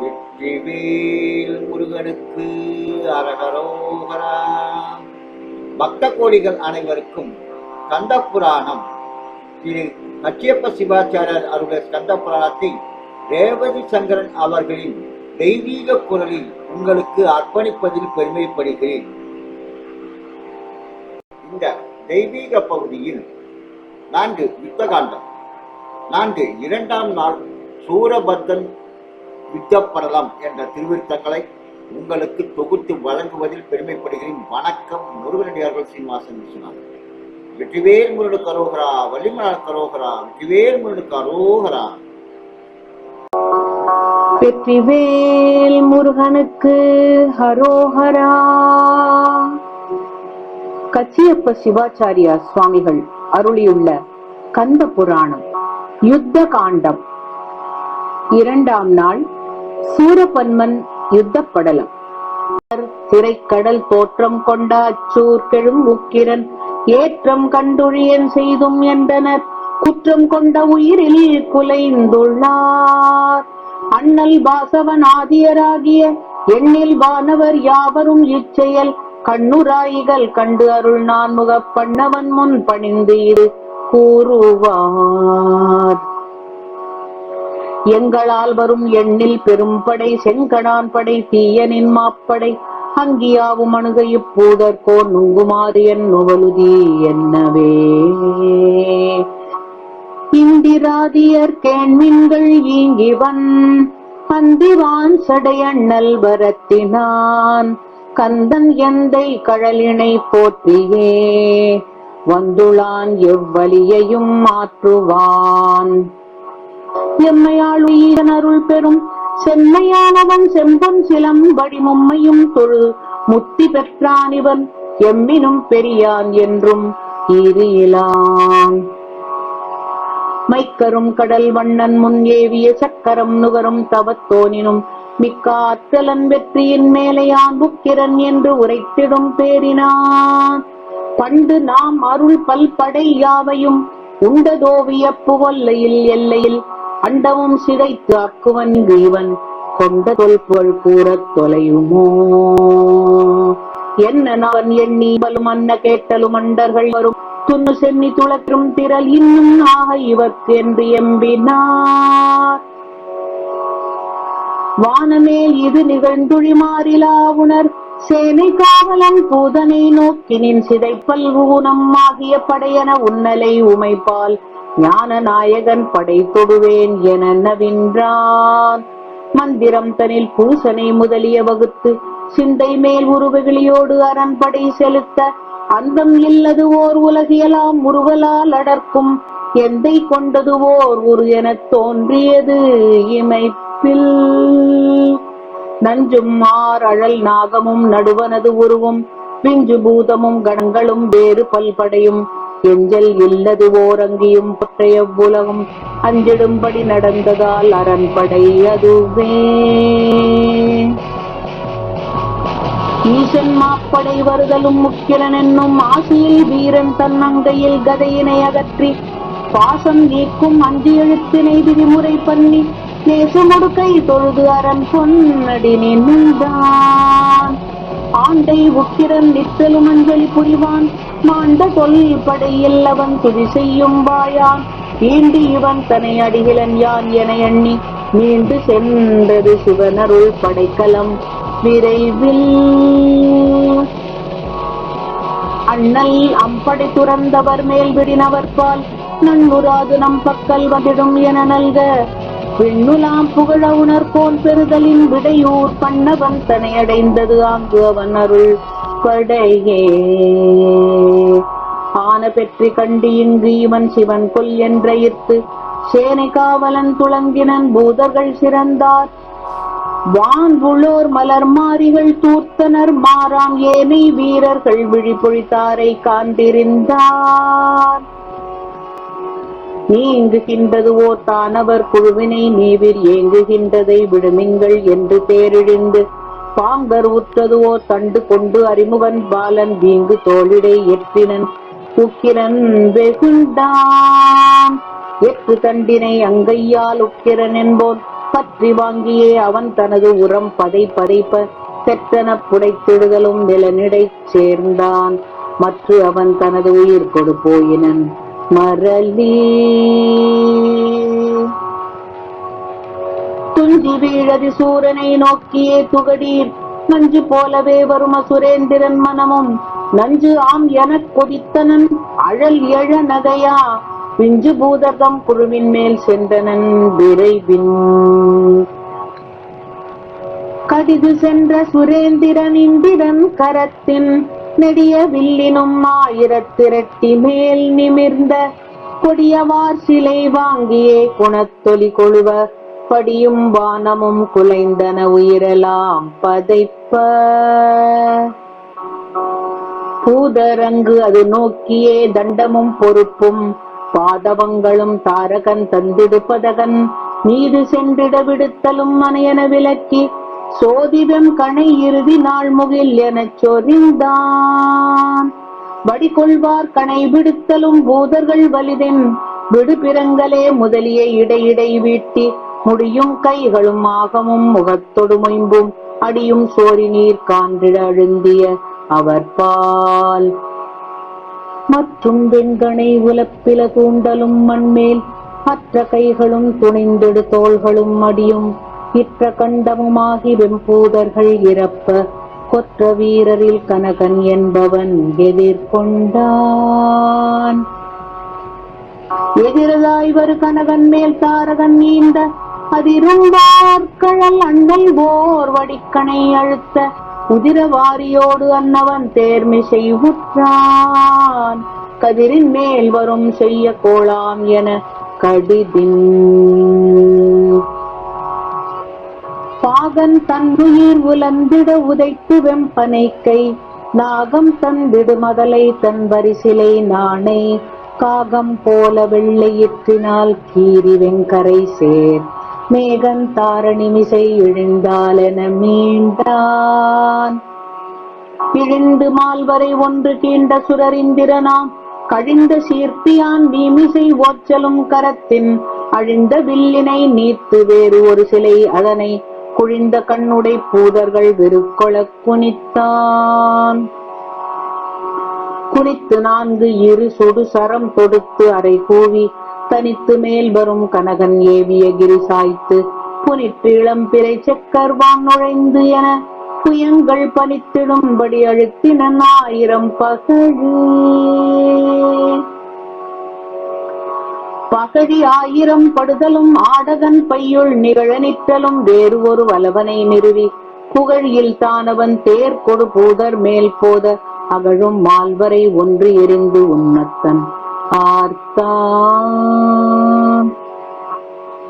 வெற்றிவேல் முருகனுக்கு அரகரோகரா. பக்த கோடிகள் அனைவருக்கும் கந்த புராணம் திரு கச்சியப்ப சிவாச்சாரியர் அவருடைய கந்த புராணத்தை ரேவதி சங்கரன் அவர்களின் தெய்வீக குரலில் உங்களுக்கு அர்ப்பணிப்பதில் பெருமைப்படுகிறேன். இந்த தெய்வீக பகுதியில் நான்கு யுத்தகாண்டம் நான்கு இரண்டாம் நாள் சூரபத்தன் யுத்தப்படலம் என்ற திருவிருத்தங்களை உங்களுக்கு தொகுத்து வழங்குவதில் பெருமைப்படுகிறேன். வணக்கம் முருகனடியார்கள் சீனிவாசன் விஸ்வநாதன். வெற்றிவேல் முருடு கரோகரா வள்ளிமலர் கரோகரா வெற்றிவேல் முருடு கரோகரா வெற்றிவேல் முருகனுக்கு ஹரோஹரா கச்சியப்ப சிவாச்சாரியா சுவாமிகள் அருளியுள்ள கந்த புராணம் யுத்த காண்டம். இரண்டாம் நாள் சூரபன்மன் யுத்த படலம் திரைக்கடல் தோற்றம் கொண்ட அச்சூர் கெழும் உக்கிரன் ஏற்றம் கண்டுழியன் செய்தும் என்றனர் குற்றம் கொண்ட உயிரில் குலைந்துள்ளார். அண்ணல் வாசவன் ஆதியராகிய எண்ணில் வானவர் யாவரும் இச்செயல். கண்ணுராயிகள் கண்டு அருள் நான் பண்ணவன் முன் பணிந்து இரு கூறுவார். எங்களால் வரும் எண்ணில் பெரும்படை செங்கடான் படை தீயனின் மாப்படை. அங்கியாவும் அணுக இப்பூதற்கோ நுங்குமாறு என் நுவலுதி என்னவே. இந்திராதியர் கேண்மின்கள் ஈங்கிவன் பந்திவான் சடையண்ணல் வரத்தினான். கந்தன் எந்தை கழலினை போற்றியே வந்துளான் எவ்வலியையும் மாற்றுவான். எம்மையாள் உயிரன் அருள் பெறும். செம்மையானவன் செம்பொன் சிலம் மும்மையும் தொழு. முத்தி பெற்றான் இவன் எம்மினும் பெரியான் என்றும் ஈரியிலான் மைக்கரும் கடல் வண்ணன் முன் ஏவிய சக்கரம் நுகரும் தவத்தோனினும் மிக்க ஆற்றலன் வெற்றியின் மேலையான் புக்கிரன் என்று உரைத்திடும் பேரினான். பண்டு நாம் அருள் பல்படை யாவையும் உண்டதோவிய புவல்லையில் எல்லையில் அண்டமும் சிதைத்து அக்குவன் இவன் கொண்ட தொல்புகழ் கூறத் தொலையுமோ? என்ன நான் எண்ணி பலும் அன்ன கேட்டலும் அண்டர்கள் வரும். துண்ணு சென்னி துளற்றும் திரள் இன்னும் ஆக இவர்க்கு என்று எம்பினார். வானமேல் இது நிகழ்ந்துழி மாறிலா உணர். சேனை காவலன் பூதனை நோக்கினின் சிதைப்பல் ஊனம் ஆகிய படையன உன்னலை உமைப்பால். ஞான நாயகன் படை தொடுவேன் என நவின்றான். மந்திரம் தனில் பூசனை முதலிய வகுத்து சிந்தை மேல் உருவகிளியோடு அரண்படை செலுத்த அந்தம் இல்லது ஓர் உலகியலாம் முருகலால் அடர்க்கும். எந்தை கொண்டது ஓர் உரு எனத் தோன்றியது இமைப்பில். நஞ்சும் மார் அழல் நாகமும் நடுவனது உருவும். பிஞ்சு பூதமும் கணங்களும் வேறு பல்படையும். எஞ்சல் இல்லது ஓரங்கியும் பற்றைய உலகம் அஞ்சிடும்படி நடந்ததால் அரண்படை அதுவே. ஈசன் மாப்படை வருதலும் முக்கிரன் என்னும் ஆசியில் வீரன் தன்னங்கையில் கதையினை அகற்றி பாசம் நீக்கும் அஞ்சு எழுத்தினை விதிமுறை பண்ணி நேசமுடுக்கை கை தொழுது அரண் பொன்னடி நின்றான். ஆண்டை உக்கிரன் நித்தலும் அஞ்சலி புரிவான். மாண்ட தொல் படையில் அவன் துதி செய்யும் வாயான் ஈண்டு இவன் தனை அடிகிலன் யான் என எண்ணி மீண்டு சென்றது சிவனருள் படைக்கலம். விரைவில் அண்ணல் அம்படை துறந்தவர் மேல் விடினவர் பால் நன்முறாது நம் பக்கல் வகிடும் என நல்க. விண்ணுலாம் புகழ உணர்கோன் பெறுதலின் விடையூர் பண்ணவன் தனையடைந்தது ஆங்கு அவன் அருள் படையே. ஆன பெற்றி கண்டு இங்கு இவன் சிவன் கொல் என்ற இத்து சேனை காவலன் துளங்கினன் பூதர்கள் சிறந்தார். வான் உளோர் மலர் மாறிகள் தூர்த்தனர். மாறாம் ஏனை வீரர்கள் விழிப்பொழித்தாரை காண்டிருந்தார் நீங்குகின்றது ஓர் தானவர் குழுவினை நீவிர் ஏங்குகின்றதை விடுமிங்கள் என்று பேரிழிந்து. பாங்கர் உற்றது ஓர் தண்டு கொண்டு அறிமுகன் பாலன் வீங்கு தோளிடை எற்றினன். உக்கிரன் வெகுண்டான் எற்று தண்டினை அங்கையால் உக்கிரன் என்போன். பற்றி வாங்கியே அவன் தனது உரம் பதை பதைப்ப. செற்றன புடைத்திடுதலும் நிலனிடைச் சேர்ந்தான். மற்ற அவன் தனது உயிர் கொடு போயினன் மரலி துஞ்சி வீழதி சூரனை நோக்கியே துகடீர் நஞ்சு போலவே வரும் சுரேந்திரன் மனமும். நஞ்சு ஆம் எனக் கொதித்தனன் அழல் எழ நகையா. பிஞ்சு பூதகம் குழுவின் மேல் சென்றனன் விரைவின். கடிது சென்ற சுரேந்திரன் இந்திரன் கரத்தின். நெடிய வில்லினும் ஆயிரத்திரட்டி மேல் நிமிர்ந்த கொடியவார் சிலை வாங்கியே குணத்தொலி கொழுவ. படியும் வானமும் குலைந்தன உயிரலாம் பதைப்ப. பூதரங்கு அது நோக்கியே தண்டமும் பொறுப்பும். பாதவங்களும் தாரகன் தந்திடுப்பதகன் மீது சென்றிட விடுத்தலும் மனையன விலக்கி சோதிவம் கணை இறுதி நாள் முகில் எனச் சொரிந்தான். வடிகொள்வார் கணை விடுத்தலும் பூதர்கள் வலிதென் விடுபிறங்களே முதலிய இடையிடை வீட்டி முடியும் கைகளும் ஆகமும் முகத்தொடு மொயம்பும் அடியும் சோரி நீர் காண்டிட அழுந்திய அவர் பால். மற்றும் வெண்கணை உலப்பில தூண்டலும் மண்மேல் மற்ற கைகளும் துணிந்தெடு தோள்களும் அடியும் இற்ற வெம்பூதர்கள் இறப்ப கொற்ற வீரரில் கனகன் என்பவன் எதிர்கொண்டான். எதிரதாய் வரு கனகன் மேல் தாரகன் நீந்த அதிரும்பார்கழல் அண்ணல் ஓர் வடிக்கணை அழுத்த உதிரவாரியோடு அன்னவன் தேர்மிசை உற்றான். கதிரின் மேல் வரும் செய்ய கோளாம் என கடிதின் பாகன் தன்னுயிர் உலந்திட உதைத்து வெம்பனை கை நாகம் தந்திடு மதலை தன் வரிசிலை நாணை. காகம் போல வெள்ளையிற்றினால் கீரி வெங்கரை சேர். மேகன் தாரணிமிசை இழிந்தாலென மீண்டான். இழிந்து மால்வரை ஒன்று கீண்ட சுரரிந்திரனாம் கழிந்த சீர்த்தியான் வீமிசை ஓச்சலும் கரத்தின். அழிந்த வில்லினை நீத்து வேறு ஒரு சிலை அதனை குழிந்த கண்ணுடை பூதர்கள் வெறுக்கொளக் குனித்தான். குனித்து நான்கு இரு சொடு சரம் தொடுத்து அரை கூவி தனித்து மேல் வரும் கனகன் ஏவிய கிரி சாய்த்து புனித்து இளம்பிறை செக்கர் வான் நுழைந்து என புயங்கள் பனித்திடும்படி அழுத்தின ஆயிரம் பகழி பகழி ஆயிரம் படுதலும் ஆடகன் பையுள் நிகழ நிற்றலும் வேறு ஒரு வலவனை நிறுவி. புகழில் தானவன் தேர் கொடு பூதர் மேல் போத அகழும் மால்வரை ஒன்று எரிந்து உன்னத்தன் ஆர்த்தான்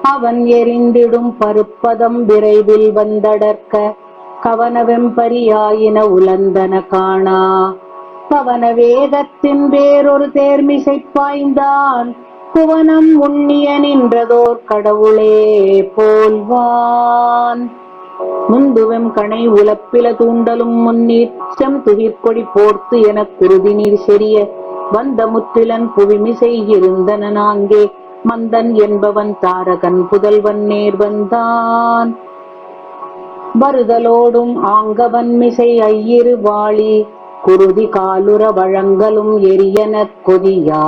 அவன் எரிந்திடும் பருப்பதம் விரைவில் வந்தடர்க்க கவனவெம்பரியாயின உலந்தன காணா. பவன வேகத்தின் வேறொரு தேர்மிசை பாய்ந்தான். புவனம் உண்ணிய நின்றதோர் கடவுளே போல்வான் முந்துவெம் கணை உலப்பில தூண்டலும் முன்னீர் செம் துகிர்கொடி போர்த்து என குருதி நீர் செறிய வந்த முற்றிலன் புவிமிசை இருந்தன நாங்கே மந்தன் என்பவன் தாரகன் புதல்வன் நேர் வந்தான். வருதலோடும் ஆங்கவன் மிசை ஐயிரு வாளி குருதி காலுற வழங்கலும் எரியன கொதியா.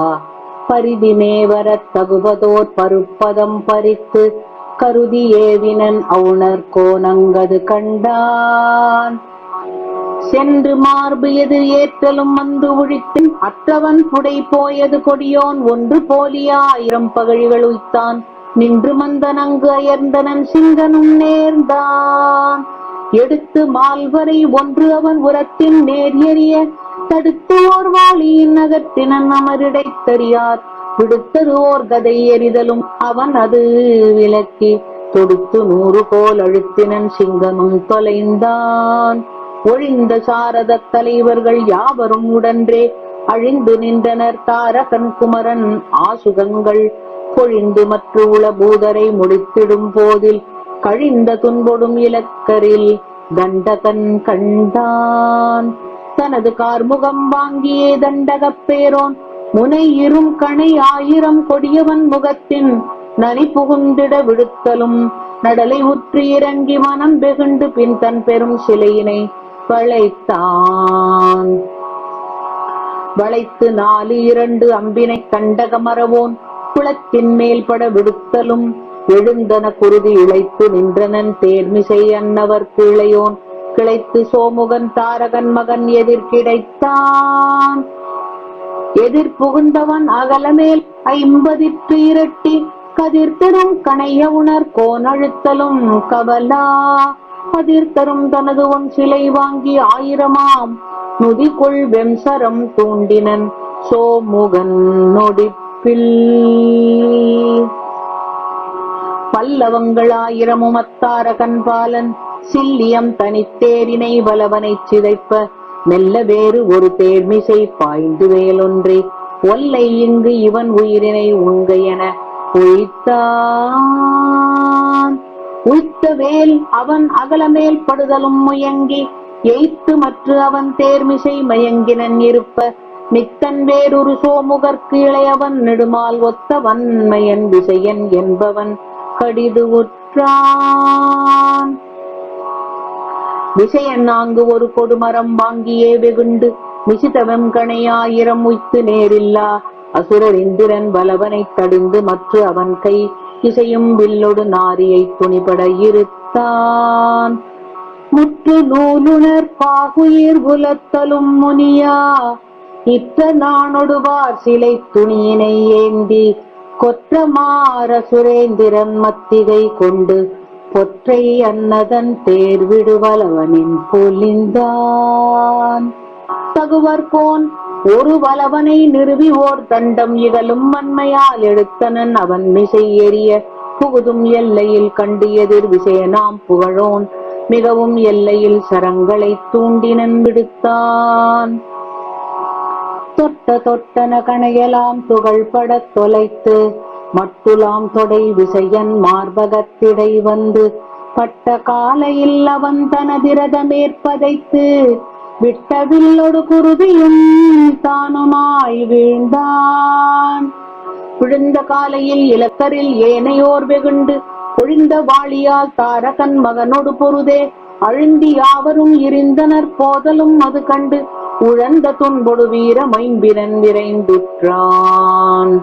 பரிதி மேவரத் தகுவதோர் பருப்பதம் பறித்து கருதி ஏவினன் அவுணர் கோணங்கது கண்டான். சென்று மார்பு எதிர் ஏற்றலும் வந்து உழித்தின் அற்றவன் புடை போயது கொடியோன் ஒன்று போலியா ஆயிரம் பகழிகள் உய்த்தான். நின்று மந்தனங்கு அயர்ந்தனன் சிங்கனும் நேர்ந்தான். எடுத்து மால்வரை ஒன்று அவன் உரத்தின் நேர் எறிய தடுத்து ஓர் வாளியின் நகர்த்தினன் அமரிடை தெரியார் விடுத்தது ஓர் கதை எறிதலும் அவன் அது விலக்கி தொடுத்து நூறு போல் அழுத்தினன் சிங்கமும் தொலைந்தான். ஒழிந்த சாரத தலைவர்கள் யாவரும் உடன்றே அழிந்து நின்றனர் தாரகன் குமரன் ஆசுகங்கள். பொழிந்து மற்ற உளபூதரை முடித்திடும் போதில் கழிந்த துன்பொடும் இலக்கரில் தண்டகன் கண்டான். தனது கார்முகம் வாங்கியே தண்டகப் பேரோன். முனை இரும் கணை ஆயிரம் கொடியவன் முகத்தின் நனி புகுந்திட விடுத்தலும் நடலை உற்று இறங்கி மனம் வெகுண்டு பின் தன் பெரும் சிலையினை வளைத்தான். வளைத்து நாலு இரண்டு அம்பினை கண்டக மரவோன் குளத்தின் மேல் பட விடுத்தலும். எழுந்தன குருதி இழைத்து நின்றனன். தேர்மிசை அன்னவர் கிளையோன். கிளைத்து சோமுகன் தாரகன் மகன் எதிர் கிடைத்தான். எதிர் புகுந்தவன் அகலமேல் ஐம்பதிற்கு இரட்டி கதிர்த்தரும் கணைய உணர் கோனழுத்தலும் கவலா. கதிர்த்தரும் தனது ஒன் சிலை வாங்கி ஆயிரமாம் நுதிக்குள் வெம்சரம் தூண்டினன் சோமுகன் நொடிப்பில். பல்லவங்கள் ஆயிரமும் அத்தாரகன் பாலன் சில்லியம் தனித்தேரினை வலவனைச் சிதைப்ப மெல்ல வேறு ஒரு தேர்மிசை பாய்ந்து வேலொன்றே. ஒல்லை இங்கு இவன் உயிரினை உங்க என உய்த்தான் உய்த்த வேல் அவன் அகலமேல் படுதலும் முயங்கி எய்த்து மற்ற அவன் தேர்மிசை மயங்கினன் இருப்ப. நித்தன் வேறொரு சோமுகற்கு இளையவன் நெடுமால் ஒத்த வன்மையன் விசையன் என்பவன் கடிது உற்றான். விஷயன் நான்கு ஒரு கொடுமரம் வாங்கியே வெகுண்டு. மிசிதவம் கணையாயிரம் உய்த்து நேரில்லா. அசுரர் இந்திரன் பலவனை தடிந்து மற்ற அவன் கை. இசையும் வில்லொடு நாரியை துணிபட இருத்தான். முற்று நூலுணர் பாகுயிர் புலத்தலும் முனியா. இத்த நானொடுவார் சிலை துணியினை ஏந்தி. கொற்றமார சுரேந்திரன் மத்திகை கொண்டு பொற்றை அன்னதன் தேர்விடுவலவனின் பொலிந்தான். தகுவர்கோன் ஒரு வலவனை நிறுவி ஓர் தண்டம் இகலும் மண்மையால் எடுத்தனன் அவன் மிசை எறிய புகுதும் எல்லையில் கண்டு எதிர் விசயனாம் புகழோன். மிகவும் எல்லையில் சரங்களை தூண்டினன் விடுத்தான். தொட்ட தொட்டன கணையலாம் துகள்பட தொலைத்து மட்டுலாம் தொடை விசையன் மார்பகத்திடை வந்து பட்ட காலையில் அவன் தனதிரதமேற்பதைத்து விட்டவில்லொடு குருதியும் தானுமாய் வீழ்ந்தான். விழுந்த காலையில் இலக்கரில் ஏனையோர் வெகுண்டு ஒழிந்த வாளியால் தாரகன் மகனொடு பொருதே அழுந்தி யாவரும் இருந்தனர் போதலும் அது கண்டு உழந்த துன்பொடு வீர மைம்பிரன் விரைந்துற்றான்.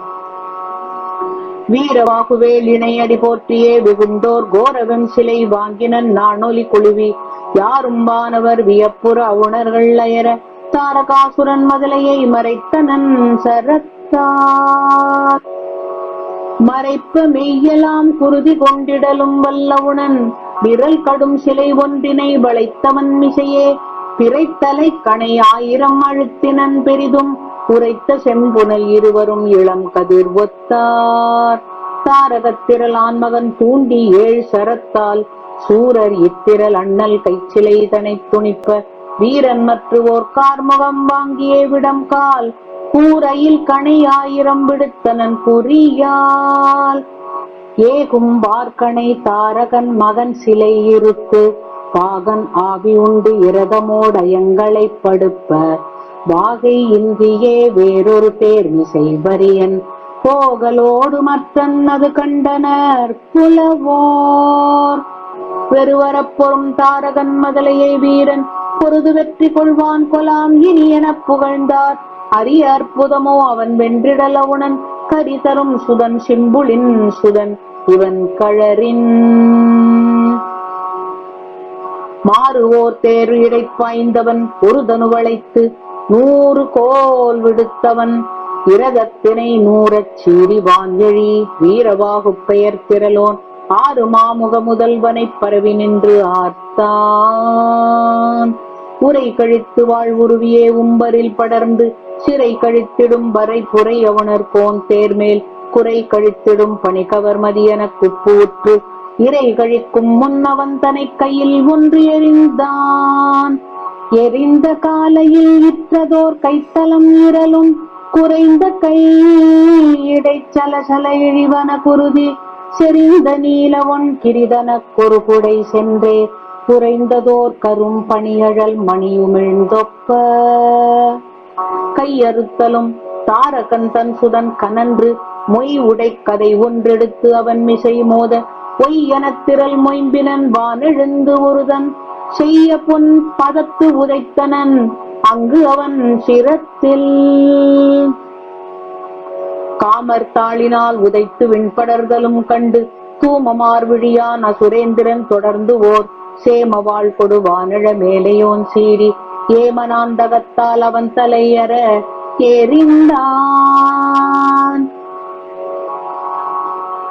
வீரவாகுவேல் இணையடி போற்றியே வெகுண்டோர் கோரவன் சிலை வாங்கினன் நானொலி குழுவி. யாரும் வானவர் வியப்புற உணர்கள் அயர தாரகாசுரன் மதலையை மறைத்தனன் சரத்தார். மறைப்ப மெய்யலாம் குருதி கொண்டிடலும் வல்லவுணன். விரல் கடும் சிலை ஒன்றினை வளைத்தவன் மிசையே. பிறைத்தலை கணை ஆயிரம் அழுத்தினன் பெரிதும் உரைத்த செம்புனல் இருவரும் இளம் கதிர் ஒத்தார். தாரகத்திரல் மகன் தூண்டி ஏழ் சரத்தால் சூரர் இத்திரல் அண்ணல் கைச்சிலை தனை துணிப்ப வீரன் மற்றுவோர் கார்முகம் வாங்கியே விடம் கால் கூரையில் கணை ஆயிரம் விடுத்தனன் குறியால். ஏகும் பார்க்கணை தாரகன் மகன் சிலை இருத்து பாகன் ஆவி உண்டு இரதமோடயங்களை படுப்ப. வாகை இந்தியே வேறொரு தேர்மிசை வரியன் போகலோடு மற்றன்னது கண்டனர் புலவோர். பெருவரப்பொரும் தாரகன் மதலையை வீரன். பொருது வெற்றி கொள்வான் கொலாம் இனி என புகழ்ந்தார். அரிய அற்புதமோ அவன் வென்றிடலவுணன் கரி தரும் சுதன் சிம்புளின் சுதன் இவன் கழறின். மாறுவோர் தேர் இடைப்பாய்ந்தவன் ஒரு தனு வளைத்து நூறு கோல் விடுத்தவன் இரதத்தினை நூறச் சீறி வாஞ்செழி வீரவாகு பெயர் திரளோன். ஆறு மாமுக முதல்வனைப் பரவி நின்று ஆர்த்தான். உரை கழித்து வாழ்வுருவியே உம்பரில் படர்ந்து சிறை கழித்திடும் வரை புரை அவனர் போன் தேர்மேல். குறை கழித்திடும் பணிகவர் மதியன குப்பூற்று இறை கழிக்கும் முன்னவன் தனை கையில் ஒன்று எறிந்தான். எரிந்த காலையில் இற்றதோர் கைத்தலம் இரலும் குறைந்த கை இடைச்சல சல இழிவன குருதி செறிந்த நீலவன் கிரிதன குறுகுடை சென்றே குறைந்ததோர் கரும் பணியழல் மணியுமிழ்ந்தொப்ப கையறுத்தலும் தாரகன் தன் சுடன் கனன்று மொய் உடை கதை ஒன்றெடுத்து அவன் மிசை மோத பொய் எனத் திரள் மொயம்பினன் வானெழுந்து ஒருதன் செய்ய பொன் பதத்து உதைத்தனன். அங்கு அவன் சிரத்தில். காமர் தாளினால் உதைத்து விண்படர்களும் கண்டு தூமமார் விழியான் அசுரேந்திரன் தொடர்ந்து ஓர் சேமவாள் கொடு வானிழ மேலையோன் சீறி. ஏமனாந்தகத்தால் அவன் தலையற எறிந்தான்.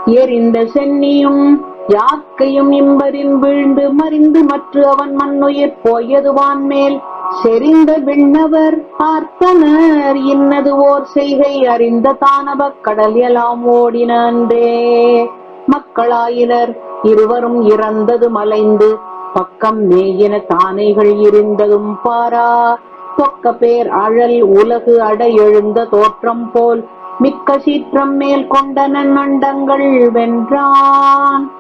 எரிந்த சென்னியும் யாக்கையும் இம்பரின் வீழ்ந்து மறிந்து மற்ற அவன் மண்ணுயிர் போயதுவான் மேல். செறிந்த விண்ணவர் பார்த்தனர் இன்னது ஓர் செய்கை அறிந்த தானவக் கடல் எல்லாம் ஓடினன்றே மக்களாயினர் இருவரும் இறந்தது மலைந்து பக்கம் மேயின தானைகள் இருந்ததும் பாரா. தொக்க பேர் அழல் உலகு அட எழுந்த தோற்றம் போல் மிக்க சீற்றம் மேல் கொண்டனன் நண்டங்கள் வென்றான்.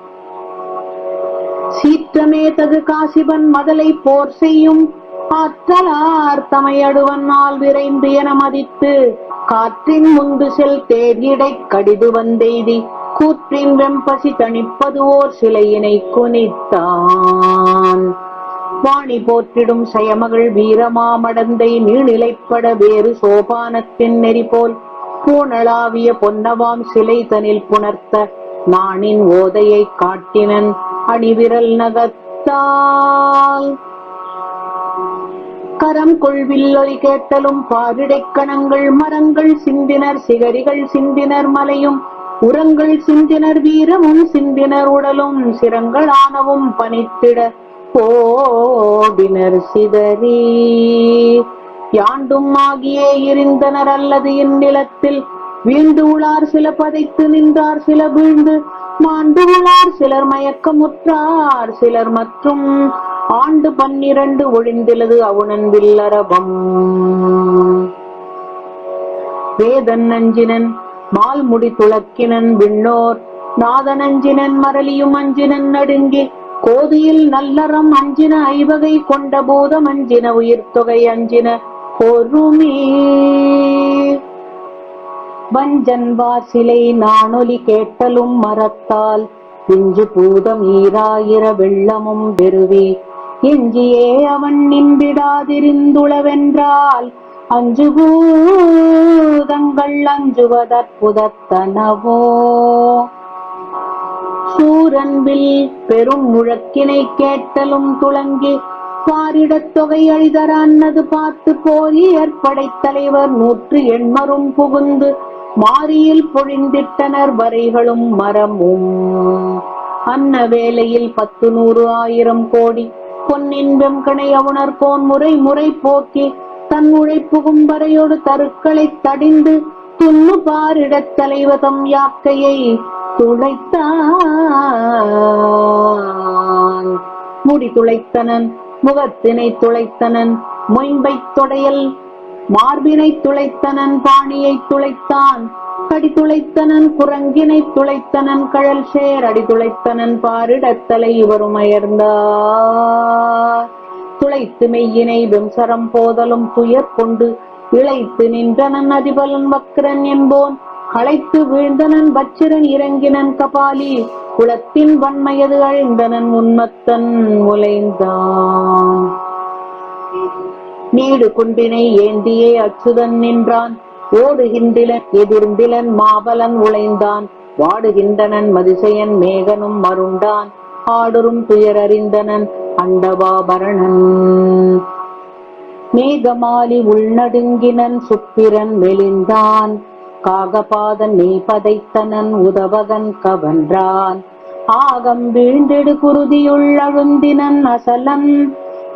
சீற்றமே தகு காசிபன் மதலை போர் செய்யும். ஆற்றலார் தமையடுவன் நாள் விரைந்து என மதித்து காற்றின் முந்து செல் தேர்கிடை கடிது வந்தெய்தி. கூற்றின் வெம்பசி தணிப்பது ஓர் சிலையினை குனித்தான். வாணி போற்றிடும் சயமகள் வீரமாமடந்தை நீணிலைப்பட வேறு சோபானத்தின் நெறி போல். பூணளாவிய பொன்னவாம் சிலை தனில் புணர்த்த நாணின் ஓதையை காட்டினன். அணிவிரல் நகத்தால் கரம் கொள்வில்லொலி கேட்டலும் பாரிடைக் கணங்கள் மரங்கள் சிந்தினர் சிகரிகள் சிந்தினர் மலையும் உரங்கள் சிந்தினர் வீரமும் சிந்தினர் உடலும் சிரங்கள் ஆனவும் பனித்திட போடினர் சிதறி. யாண்டும் ஆகியே இருந்தனர் அல்லது இந்நிலத்தில் வீழ்ந்து உளார் சில பதைத்து நின்றார் சில வீழ்ந்து மாண்டு உளார் சிலர் மயக்கமுற்றார் சிலர் மற்றும் ஆண்டு பன்னிரண்டு ஒழிந்திலது அவுணன் வில்லரபம். வேதன் அஞ்சினன் மால்முடி துளக்கினன் விண்ணோர் நாதனஞ்சினன் மரளியும் அஞ்சினன் நடுங்கி கோதியில் நல்லறம் அஞ்சின ஐவகை கொண்ட பூதம் அஞ்சின உயிர்த்தொகை அஞ்சின பொறுமே வஞ்சன் சிலை நானொலி கேட்டலும் மரத்தால் பிஞ்சு பூதம் ஈராயிர வெள்ளமும் பெருவி எஞ்சியே அவன் நின்றிடாதிருந்துளவென்றால் அஞ்சு பூதங்கள் அஞ்சுவதற்புதத்தனவோ? சூரன்வில் பெரும் முழக்கினை கேட்டலும் துளங்கி பாரிடத் தொகை அழிதர பார்த்து போரி ஏற்படைத் தலைவர் நூற்று எண்மரும் புகுந்து மாரியில் பொழிந்திட்டனர் வரைகளும் மரமும். அன்ன வேலையில் பத்து நூறு ஆயிரம் கோடி பொன்னின் வெம்கணை அவுணர் கோன் முறை முறை போக்கி தன் உழைப்புகும் வரையோடு தருக்களைத் தடிந்து துண்ணு பாரிடத் தலைவதம் யாக்கையை துளைத்தான். முடி துளைத்தனன் முகத்தினை துளைத்தனன் மொயம்பைத் தொடையல் மார்பினை துளைத்தனன் பாணியை துளைத்தான். கடி துளைத்தனன் குரங்கினை துளைத்தனன் கழல் சேர். அடி துளைத்தனன் பாரிடத்தலை இவரும் அயர்ந்தார். துளைத்து மெய்யினை விம்சரம் போதலும் துயர் கொண்டு இழைத்து நின்றனன் அதிபலன் வக்கிரன் என்போன். களைத்து வீழ்ந்தனன் வச்சிரன் இறங்கினன் கபாலி. குளத்தின் வன்மையது அழிந்தனன் உன்மத்தன் உலைந்தான் நீடு குண்டினை ஏந்தியே அச்சுதன் நின்றான். ஓடுகின்றன எதிர்ந்திலன் மாபலன் உழைந்தான். வாடுகின்றனன் மதிசையன் மேகனும் மருண்டான் ஆடுறும் துயரறிந்தனன் அண்டவாபரணன். மேகமாலி உள்நடுங்கினன் சுப்பிரன் மெலிந்தான் காகபாதன் நீ பதைத்தனன் உதவகன் கவன்றான். ஆகம் வீழ்ந்தெடு குருதியுள்ளழுந்தினன் அசலன்.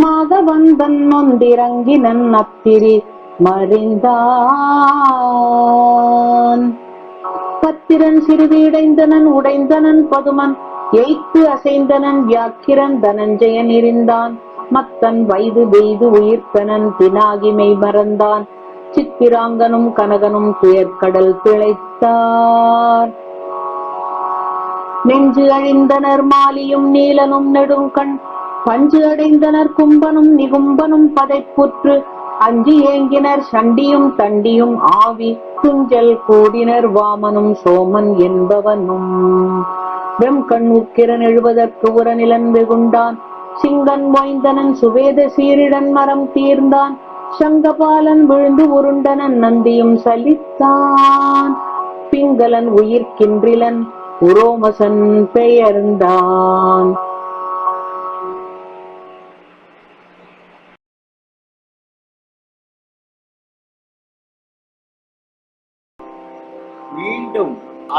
மாதவந்தன் நொந்திறங்கினன் அத்திரி மறிந்தான். பத்திரன் சிறிது இடைந்தனன் உடைந்தனன் பதுமன் எய்த்து அசைந்தனன் வியாக்கிரன் தனஞ்சயன் இருந்தான் மத்தன் வயது வெய்து உயிர்த்தனன் பினாகி மறந்தான். சித்திராங்கனும் கனகனும் துயர்கடல் பிழைத்தார். நெஞ்சு அழிந்தனர் மாலியும் நீலனும் நெடுங்கண் பஞ்சு அடைந்தனர் கும்பனும் நிகும்பனும் பதைப்புற்று அஞ்சு ஏங்கினர் சண்டியும் தண்டியும் ஆவி. துஞ்சல் கூடினர் வாமனும் சோமன் என்பவனும். வெம் கண் உக்கிரன் எழுவதற்கு உரநிலன் வெகுண்டான். சிங்கன் வாய்ந்தனன் சுவேத சீரிடன் மரம் தீர்ந்தான். சங்கபாலன் விழுந்து உருண்டனன் நந்தியும் சலித்தான். பிங்களன் உயிர்க்கின்றிலன் உரோமசன் பெயர்ந்தான்.